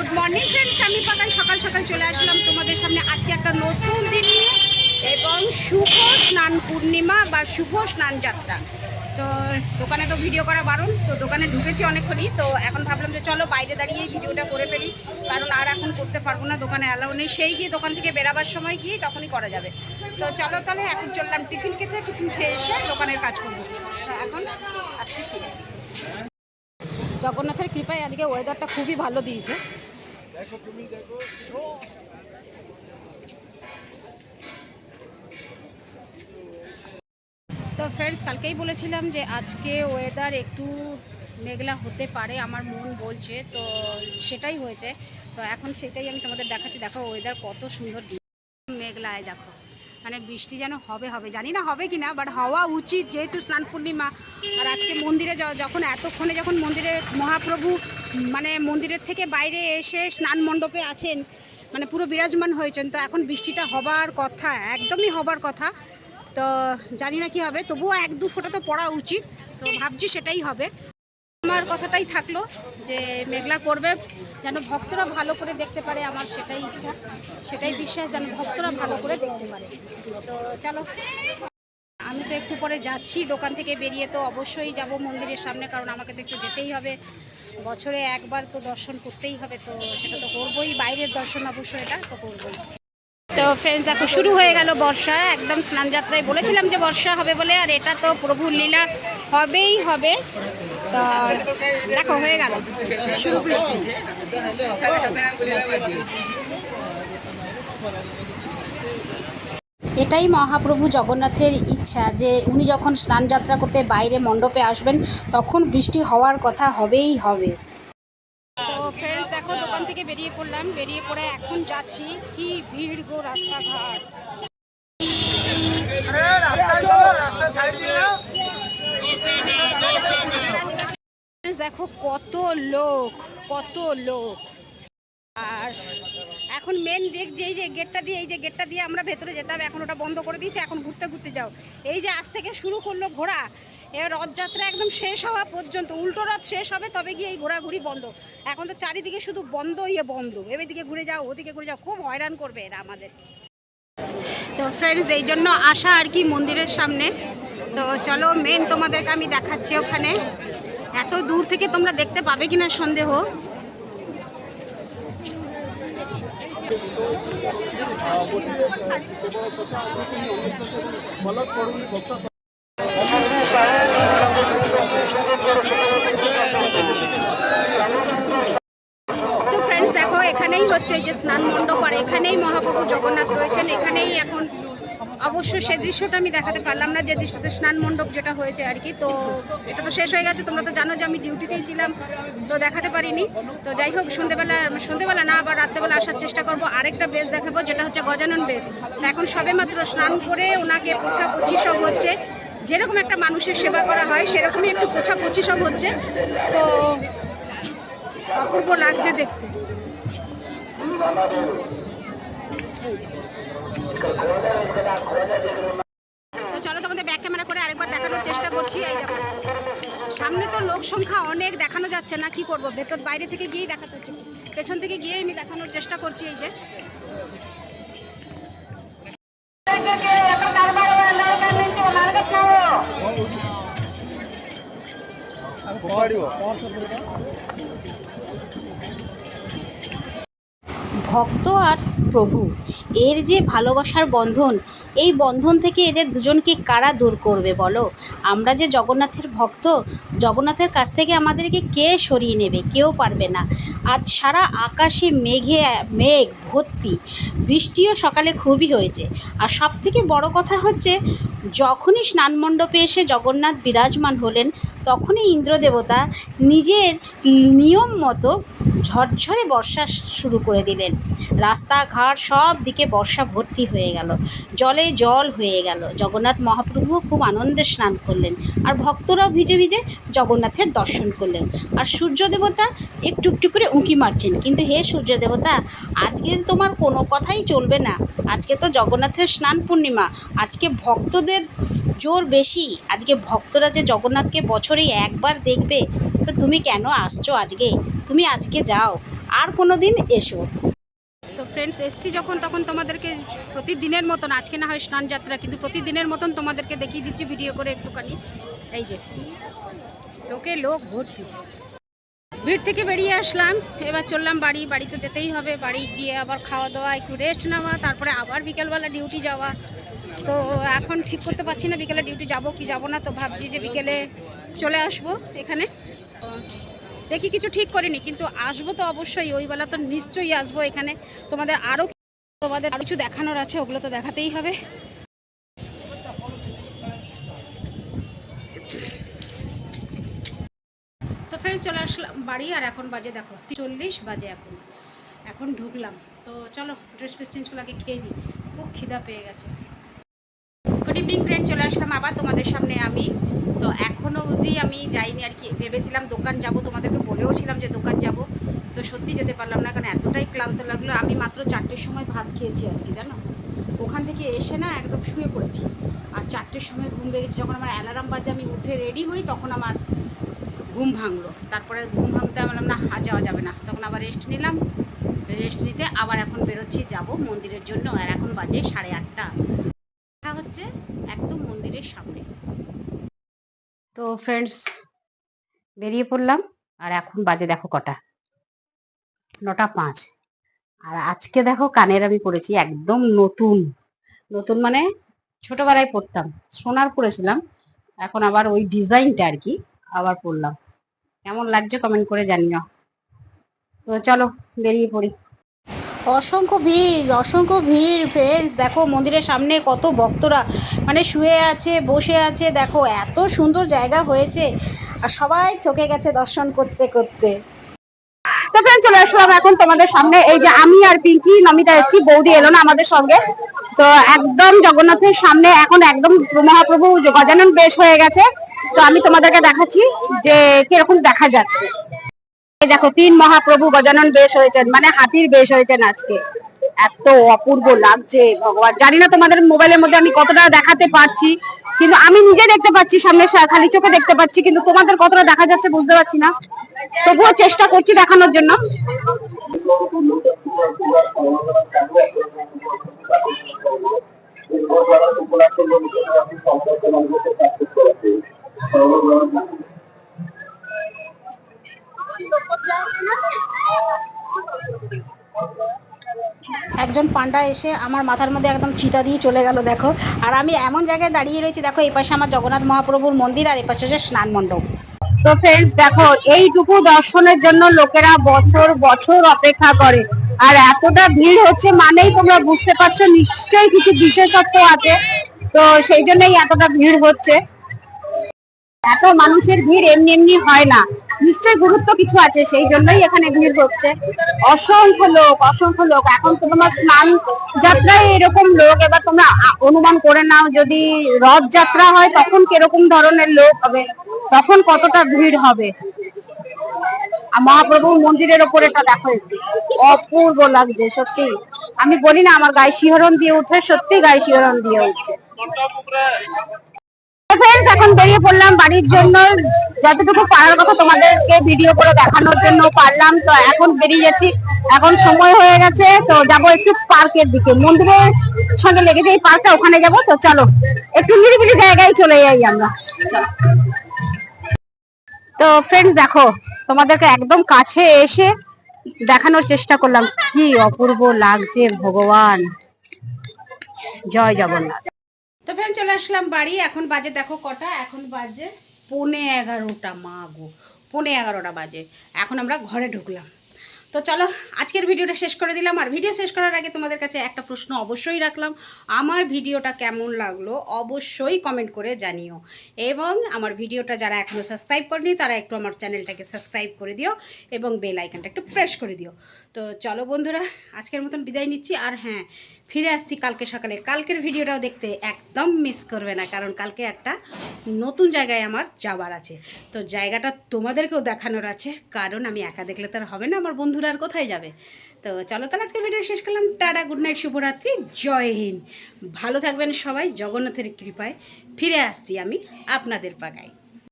Good morning friends আমি পাকাল সকাল সকাল চলে আসলাম তোমাদের সামনে। আজকে একটা নতুন দিন নিয়ে এবং শুভ স্নান পূর্ণিমা বা শুভ স্নান যাত্রা তো দোকানে তো ভিডিও করা বারণ, তো দোকানে ঢুকেছি অনেকক্ষণই। তো এখন ভাবলাম যে চলো বাইরে দাঁড়িয়েই ভিডিওটা করে ফেলি, কারণ আর এখন করতে পারব না, দোকানে অ্যালাউ নেই। সেই গিয়ে দোকান থেকে বেরাবার সময় গিয়ে তখনই করা যাবে। তো চলো তাহলে এখন চললাম টিফিন খেতে, টিফিন খেয়ে এসে দোকানের কাজ করব। তো এখন আসছি জগন্নাথের কৃপায় আজকে ওয়েদারটা খুবই ভালো দিয়েছে। তো ফ্রেন্ডস কালকেই বলেছিলাম যে আজকে ওয়েদার একটু মেঘলা হতে পারে, আমার মন বলছে, তো সেটাই হয়েছে। তো এখন সেটাই আমি তোমাদের দেখাচ্ছি। দেখো ওয়েদার কত সুন্দর মেঘলায় দেখো। মানে বৃষ্টি যেন হবে হবে। জানি না হবে কি না বাট হওয়া উচিত যেহেতু স্নান পূর্ণিমা। আর আজকে মন্দিরে যখন এতক্ষণে যখন মন্দিরে মহাপ্রভু মানে মন্দিরের থেকে বাইরে এসে স্নান মণ্ডপে আছেন মানে পুরো বিরাজমান হয়েছেন, তো এখন বৃষ্টিটা হবার কথা, একদমই হবার কথা। তো জানি না কি হবে, তবুও এক দু ফোঁটা তো পড়া উচিত, তো ভাবছি সেটাই হবে। আমার কথাটাই থাকল যে মেঘলা করবে, যেন ভক্তরা ভালো করে দেখতে পারে আমার সেটাই ইচ্ছা, সেটাই বিশ্বাস, যেন ভক্তরা ভালো করে দেখতে পারে। তো চলো, আমি তো একটু পরে যাচ্ছি, দোকান থেকে বেরিয়ে তো অবশ্যই যাব মন্দিরের সামনে, কারণ আমাকে তো একটু যেতেই হবে। বছরে একবার তো দর্শন করতেই হবে, তো সেটা তো করবোই, বাইরের দর্শন অবশ্যই এটা তো করবোই। তো ফ্রেন্ডস দেখো, শুরু হয়ে গেল বর্ষা, একদম স্নান যাত্রায় বলেছিলাম যে বর্ষা হবে বলে, আর এটা তো প্রভুর লীলা হবেই হবে। তো দেখো, হয়ে গেল। শুরু এটাই মহাপ্রভু জগন্নাথের ইচ্ছা যে উনি যখন স্নান যাত্রা করতে বাইরে মণ্ডপে আসবেন, তখন বৃষ্টি হওয়ার কথা হবেই হবে। তো ফ্রেন্ডস দেখো, দোকান থেকে বেরিয়ে পড়লাম। বেরিয়ে পড়ে এখন যাচ্ছি কি ভিড় গো রাস্তাঘাট। দেখো, কত লোক কত লোক। আর এখন মেন দিক যে এই যে গেটটা দিয়ে, এই যে গেটটা দিয়ে আমরা ভেতরে যেতাম, এখন ওটা বন্ধ করে দিয়েছে, এখন ঘুরতে ঘুরতে যাও। এই যে আজ থেকে শুরু করল ঘোরা এবার রথযাত্রা একদম শেষ হওয়া পর্যন্ত, উল্টো রথ শেষ হবে, তবে গিয়ে এই ঘোরাঘুরি বন্ধ। এখন তো চারিদিকে শুধু বন্ধ ইয়ে বন্ধ। এদিকে ঘুরে যাও, ওদিকে ঘুরে যাও, খুব হয়রান করবে এরা আমাদের। তো ফ্রেন্ডস এই জন্য আসা আর কি মন্দিরের সামনে। তো চলো মেন তোমাদেরকে আমি দেখাচ্ছি ওখানে। এত দূর থেকে তোমরা দেখতে পাবে কিনা সন্দেহ তো ফ্রেন্ডস দেখো এখানেই হচ্ছে যে স্নান মণ্ডপ আর এখানেই মহাপ্রভু জগন্নাথ রয়েছেন এখানেই এখন অবশ্য সে দৃশ্যটা আমি দেখাতে পারলাম না, যে দৃশ্যতে স্নান মণ্ডপ যেটা হয়েছে আর কি। তো এটা তো শেষ হয়ে গেছে, তোমরা তো জানো যে আমি ডিউটিতেই ছিলাম, তো দেখাতে পারিনি। তো যাই হোক সন্ধ্যেবেলা সন্ধ্যেবেলা না, আবার রাত্রেবেলা আসার চেষ্টা করব। আরেকটা বেশ দেখাবো, যেটা হচ্ছে গজানন বেশ। এখন সবে মাত্র স্নান করে ওনাকে পোছাপুছি সব হচ্ছে। যেরকম একটা মানুষের সেবা করা হয়, সেরকমই একটু পোছা পোছাপুছি সব হচ্ছে। তো অপূর্ব লাগছে দেখতে। এই যে। তো চলো তোমাদের ব্যাক ক্যামেরা করে আরেকবার দেখানোর চেষ্টা করছি, এই দেখো। সামনে তো লোক সংখ্যা অনেক দেখানো যাচ্ছে না, কি করব? ভেতর, বাইরে থেকে গিয়েই দেখাতে হচ্ছে। পেছন থেকে গিয়ে আমি দেখানোর চেষ্টা করছি, এই যে। ভক্ত আর প্রভু। এর যে ভালোবাসার বন্ধন, এই বন্ধন থেকে এদের দুজনকে কারা দূর করবে বলো? আমরা যে জগন্নাথের ভক্ত, জগন্নাথের কাছ থেকে আমাদেরকে কে সরিয়ে নেবে? কেউ পারবে না। আজ সারা আকাশে মেঘে, মেঘ, ভর্তি। বৃষ্টিও সকালে খুবই হয়েছে। আর সব থেকে বড় কথা হচ্ছে যখনই স্নান মণ্ডপে এসে জগন্নাথ বিরাজমান হলেন, তখনই ইন্দ্রদেবতা নিজের নিয়ম মতো ঝরঝরে বর্ষা শুরু করে দিলেন। রাস্তাঘাট সব দিকে বর্ষা ভর্তি হয়ে গেল। জলে জল হয়ে গেল। জগন্নাথ মহাপ্রভুও খুব আনন্দে স্নান করলেন আর ভক্তরাও ভিজে ভিজে জগন্নাথের দর্শন করলেন। আর সূর্য দেবতা একটু একটু করে উঁকি মারছেন। কিন্তু হে সূর্য দেবতা আজকে তোমার কোনো কথাই চলবে না। আজকে তো জগন্নাথের স্নান পূর্ণিমা। আজকে ভক্তদের জোর বেশি। আজকে ভক্তরা যে জগন্নাথকে বছরে একবার দেখবে, তো তুমি কেন আসছো আজকে? তুমি আজকে যাও, আর কোনো দিন এসো। তো ফ্রেন্ডস এসছি যখন, তখন তোমাদেরকে প্রতিদিনের মতন, আজকে না হয় স্নান যাত্রা কিন্তু প্রতিদিনের মতন তোমাদেরকে দেখিয়ে দিচ্ছি ভিডিও করে একটুখানি। এই যে, লোকে লোক ভর্তি। ভিড় থেকে বেরিয়ে আসলাম, এবার চললাম বাড়ি, বাড়িতে যেতেই হবে, বাড়ি গিয়ে আবার খাওয়া দাওয়া একটু রেস্ট নেওয়া, তারপরে আবার বিকেলবেলা ডিউটি যাওয়া। তো এখন ঠিক করতে পারছি না, বিকেলে ডিউটি যাব কি যাব না, তো ভাবছি যে বিকেলে চলে আসব এখানে। দেখি কিছু ঠিক করিনি, কিন্তু আসব তো অবশ্যই, ওই বেলা তো নিশ্চয়ই আসব এখানে। তোমাদের আরও তোমাদের আরও কিছু দেখানোর আছে, ওগুলো তো দেখাতেই হবে। তো ফ্রেন্ডস চলে আসলাম বাড়ি, আর এখন বাজে দেখো চল্লিশ বাজে এখন। এখন ঢুকলাম। তো চলো ড্রেস ফ্রেস চেঞ্জ করে আগে খেয়ে দিই খুব খিদা পেয়ে গেছে। ইভিনিং ফ্রেন্ড চলে আসলাম আবার তোমাদের সামনে আমি। তো এখনও অবধি আমি যাইনি আর কি। ভেবেছিলাম দোকান যাব, তোমাদেরকে বলেও ছিলাম যে দোকান যাব। তো সত্যি যেতে পারলাম না, কারণ এতটাই ক্লান্ত লাগল। আমি মাত্র চারটের সময় ভাত খেয়েছি আজকে জানো? ওখান থেকে এসে না একদম শুয়ে পড়েছি। আর চারটের সময় ঘুম পেয়ে যখন আমার অ্যালার্ম বাজে, আমি উঠে রেডি হই, তখন আমার ঘুম ভাঙলো। তারপরে ঘুম ভাঙতে বললাম, না, আর যাওয়া যাবে না। তখন আবার রেস্ট নিলাম। রেস্ট নিতে আবার এখন বেরোচ্ছি, যাব মন্দিরের জন্য। আর এখন বাজে সাড়ে আটটা। দেখা হচ্ছে একদম মন্দিরের সামনে। তো ফ্রেন্ডস বেরিয়ে পড়লাম আর এখন বাজে দেখো কটা? নটা পাঁচ। আর আজকে দেখো কানের আমি পড়েছি একদম নতুন। নতুন মানে ছোটবেলায় পড়তাম। সোনার পড়েছিলাম এখন আবার ওই ডিজাইনটা আর কি আবার পড়লাম কেমন লাগছে কমেন্ট করে জানিও। তো চলো বেরিয়ে পড়ি। অসংখ্য ভিড় অসংখ্য ভিড়। ফ্রেন্ডস দেখো মন্দিরের সামনে কত ভক্তরা মানে শুয়ে আছে, বসে আছে। দেখো এত সুন্দর জায়গা হয়েছে আর সবাই থকে গেছে দর্শন করতে করতে। তো ফ্রেন্ড চলে আসলাম এখন তোমাদের সামনে। এই যে আমি আর পিঙ্কি, নমিতা এসেছি, বৌদি এলো না আমাদের সঙ্গে। তো একদম জগন্নাথের সামনে এখন একদম মহাপ্রভু গজানন বেশ হয়ে গেছে। তো আমি তোমাদেরকে দেখাচ্ছি যে কীরকম দেখা যাচ্ছে। দেখো, তিন মহাপ্রভু গজানন বেশ হয়েছেন মানে হাতির বেশ হয়েছেন আজকে। এত অপূর্ব লাগছে ভগবান। জানি না তোমাদের মোবাইলের মধ্যে আমি কতটা দেখাতে পারছি, কিন্তু আমি নিজে দেখতে পাচ্ছি সামনে খালি চোখে দেখতে পাচ্ছি, কিন্তু তোমাদের কতটা দেখা যাচ্ছে বুঝতে পারছি না। তবুও চেষ্টা করছি দেখানোর জন্য। একজন পান্ডা এসে আমার মাথার মধ্যে একদম চিতা দিয়ে চলে গেল, দেখো। আর আমি এমন জায়গায় দাঁড়িয়ে রয়েছি, দেখো, এই পাশে আমার জগন্নাথ মহাপ্রভুর মন্দির আর এই পাশে হচ্ছে স্নান মণ্ডপ। তো ফ্রেন্ডস দেখো, এইটুকু দর্শনের জন্য লোকেরা বছর বছর অপেক্ষা করে। আর এতটা ভিড় হচ্ছে মানেই তোমরা বুঝতে পারছ, নিশ্চয়ই কিছু বিশেষত্ব আছে। তো সেই জন্যই এতটা ভিড় হচ্ছে। এত মানুষের ভিড় এমনি এমনি হয় না। নিশ্চয়ই গুরুত্ব কিছু আছে, সেই জন্যই এখানে ভিড় হচ্ছে। অসংখ্য লোক অসংখ্য লোক। এখন তো তোমার স্নান যাত্রায় এরকম লোক, এবার তোমরা অনুমান করে নাও যদি রথ যাত্রা হয় তখন কীরকম ধরনের লোক হবে, তখন কতটা ভিড় হবে? মহাপ্রভুর মন্দিরের ওপরে এটা দেখো, অপূর্ব লাগছে, সত্যি। আমি বলি না, আমার গায়ে শিহরণ দিয়ে উঠে, সত্যি গায়ে শিহরণ দিয়ে উঠছে। এখন বেরিয়ে পড়লাম বাড়ির জন্য। যতটুকু পারার কথা তোমাদেরকে ভিডিও করে দেখানোর জন্য পারলাম। তো এখন বেরিয়ে যাচ্ছি। এখন সময় হয়ে গেছে, তো যাব একটু পার্কের দিকে। মন্দিরের সঙ্গে লেগেছে এই পার্কটা ওখানে যাব। তো চলো, একটু নিরিবিলি জায়গায় চলে যাই আমরা। তো ফ্রেন্ডস দেখো, তোমাদেরকে একদম কাছে এসে দেখানোর চেষ্টা করলাম। কি অপূর্ব লাগছে, ভগবান। জয় জগন্নাথ। তো ফ্রেন্ড চলে আসলাম বাড়ি। এখন বাজে, দেখো কটা? এখন বাজে পৌনে এগারোটা, মা গো। পৌনে এগারোটা বাজে। এখন আমরা ঘরে ঢুকলাম। তো চলো, আজকের ভিডিওটা শেষ করে দিলাম। আর ভিডিও শেষ করার আগে তোমাদের কাছে একটা প্রশ্ন অবশ্যই রাখলাম। আমার ভিডিওটা কেমন লাগল অবশ্যই কমেন্ট করে জানিও। এবং আমার ভিডিওটা যারা এখনও সাবস্ক্রাইব করেনি, তারা একটু আমার চ্যানেলটাকে সাবস্ক্রাইব করে দিও এবং বেল আইকনটা একটু প্রেস করে দিও। তো চলো বন্ধুরা, আজকের মতন বিদায় নিচ্ছি। আর হ্যাঁ ফিরে আসছি কালকে সকালে। কালকের ভিডিওটাও দেখতে একদম মিস করবে না, কারণ কালকে একটা নতুন জায়গায় আমার যাওয়ার আছে। তো জায়গাটা তোমাদেরকেও দেখানোর আছে, কারণ আমি একা দেখলে তো আর হবে না, আমার বন্ধুরা আর কোথায় যাবে? তো চলো তাহলে আজকের ভিডিও শেষ করলাম, টাটা গুড নাইট শুভরাত্রি, জয় হিন্দ। ভালো থাকবেন সবাই, জগন্নাথের কৃপায় ফিরে আসছি আমি আপনাদের পাগায়।